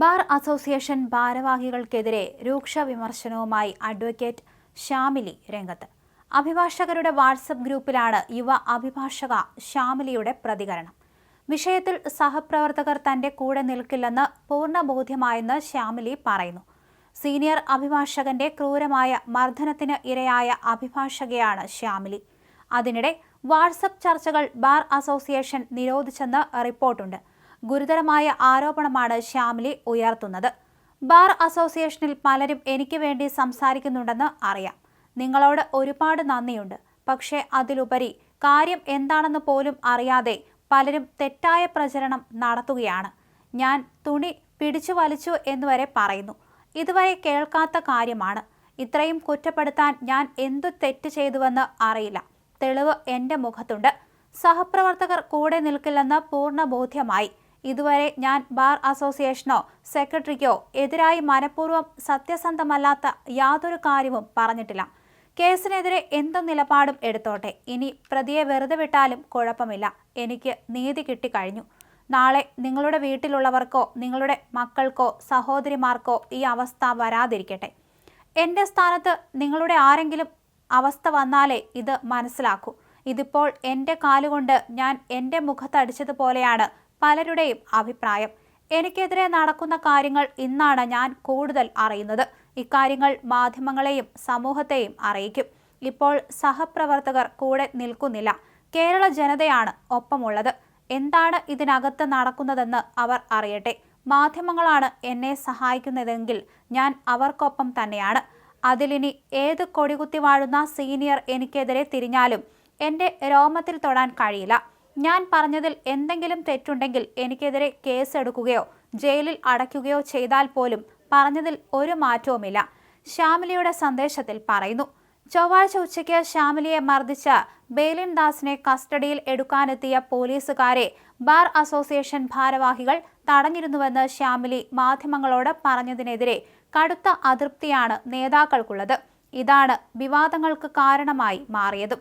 Bar association ഭാരവാഹികൾക്കെതിരെ രൂക്ഷ വിമർശനവുമായി advocate Shamili രംഗത്ത്. അഭിഭാഷകരുടെ വാട്സപ്പ് ഗ്രൂപ്പിലാണ് യുവ അഭിഭാഷക ഷാമിലിയുടെ പ്രതികരണം. വിഷയത്തിൽ സഹപ്രവർത്തകർ തന്റെ കൂടെ നിൽക്കില്ലെന്ന് പൂർണ ബോധ്യമായെന്ന് ശ്യാമിലി പറയുന്നു. സീനിയർ അഭിഭാഷകന്റെ ക്രൂരമായ മർദ്ദനത്തിന് ഇരയായ അഭിഭാഷകയാണ് ശ്യാമിലി. അതിനിടെ വാട്സപ്പ് ചർച്ചകൾ ബാർ അസോസിയേഷൻ നിരോധിച്ചെന്ന് റിപ്പോർട്ടുണ്ട്. ഗുരുതരമായ ആരോപണമാണ് ശ്യാമിലി ഉയർത്തുന്നത്. ബാർ അസോസിയേഷനിൽ പലരും എനിക്ക് വേണ്ടി സംസാരിക്കുന്നുണ്ടെന്ന് അറിയാം. നിങ്ങളോട് ഒരുപാട് നന്ദിയുണ്ട്. പക്ഷേ അതിലുപരി കാര്യം എന്താണെന്ന് പോലും അറിയാതെ പലരും തെറ്റായ പ്രചരണം നടത്തുകയാണ്. ഞാൻ തുണി പിടിച്ചു വലിച്ചു എന്നുവരെ പറയുന്നു. ഇതുവരെ കേൾക്കാത്ത കാര്യമാണ്. ഇത്രയും കുറ്റപ്പെടുത്താൻ ഞാൻ എന്തു തെറ്റ് ചെയ്തുവെന്ന് അറിയില്ല. തെളിവ് എന്റെ മുഖത്തുണ്ട്. സഹപ്രവർത്തകർ കൂടെ നിൽക്കില്ലെന്ന് പൂർണ ബോധ്യമായി ഇതുവരെ ഞാൻ ബാർ അസോസിയേഷനോ സെക്രട്ടറിക്കോ എതിരായി മനഃപൂർവം സത്യസന്ധമല്ലാത്ത യാതൊരു കാര്യവും പറഞ്ഞിട്ടില്ല. കേസിനെതിരെ എന്ത് നിലപാടും എടുത്തോട്ടെ. ഇനി പ്രതിയെ വെറുതെ വിട്ടാലും കുഴപ്പമില്ല. എനിക്ക് നീതി കിട്ടിക്കഴിഞ്ഞു. നാളെ നിങ്ങളുടെ വീട്ടിലുള്ളവർക്കോ നിങ്ങളുടെ മക്കൾക്കോ സഹോദരിമാർക്കോ ഈ അവസ്ഥ വരാതിരിക്കട്ടെ. എന്റെ സ്ഥാനത്ത് നിങ്ങളുടെ ആരെങ്കിലും അവസ്ഥ വന്നാലേ ഇത് മനസ്സിലാക്കൂ. ഇതിപ്പോൾ എന്റെ കാലുകൊണ്ട് ഞാൻ എന്റെ മുഖത്തടിച്ചതുപോലെയാണ് പലരുടെയും അഭിപ്രായം. എനിക്കെതിരെ നടക്കുന്ന കാര്യങ്ങൾ ഇന്നാണ് ഞാൻ കൂടുതൽ അറിയുന്നത്. ഇക്കാര്യങ്ങൾ മാധ്യമങ്ങളെയും സമൂഹത്തെയും അറിയിക്കും. ഇപ്പോൾ സഹപ്രവർത്തകർ കൂടെ നിൽക്കുന്നില്ല. കേരള ജനതയാണ് ഒപ്പമുള്ളത്. എന്താണ് ഇതിനകത്ത് നടക്കുന്നതെന്ന് അവർ അറിയട്ടെ. മാധ്യമങ്ങളാണ് എന്നെ സഹായിക്കുന്നതെങ്കിൽ ഞാൻ അവർക്കൊപ്പം തന്നെയാണ്. അതിലിനി ഏത് കൊടികുത്തി വാഴുന്ന സീനിയർ എനിക്കെതിരെ തിരിഞ്ഞാലും എന്റെ രോമത്തിൽ തൊടാൻ കഴിയില്ല. ഞാൻ പറഞ്ഞതിൽ എന്തെങ്കിലും തെറ്റുണ്ടെങ്കിൽ എനിക്കെതിരെ കേസെടുക്കുകയോ ജയിലിൽ അടയ്ക്കുകയോ ചെയ്താൽ പോലും പറഞ്ഞതിൽ ഒരു മാറ്റവുമില്ല. ശ്യാമിലിയുടെ സന്ദേശത്തിൽ പറയുന്നു. ചൊവ്വാഴ്ച ഉച്ചയ്ക്ക് ശ്യാമിലിയെ മർദ്ദിച്ച ബേലിൻ ദാസിനെ കസ്റ്റഡിയിൽ എടുക്കാനെത്തിയ പോലീസുകാരെ ബാർ അസോസിയേഷൻ ഭാരവാഹികൾ തടഞ്ഞിരുന്നുവെന്ന് ശ്യാമിലി മാധ്യമങ്ങളോട് പറഞ്ഞതിനെതിരെ കടുത്ത അതൃപ്തിയാണ് നേതാക്കൾക്കുള്ളത്. ഇതാണ് വിവാദങ്ങൾക്ക് കാരണമായി മാറിയതും.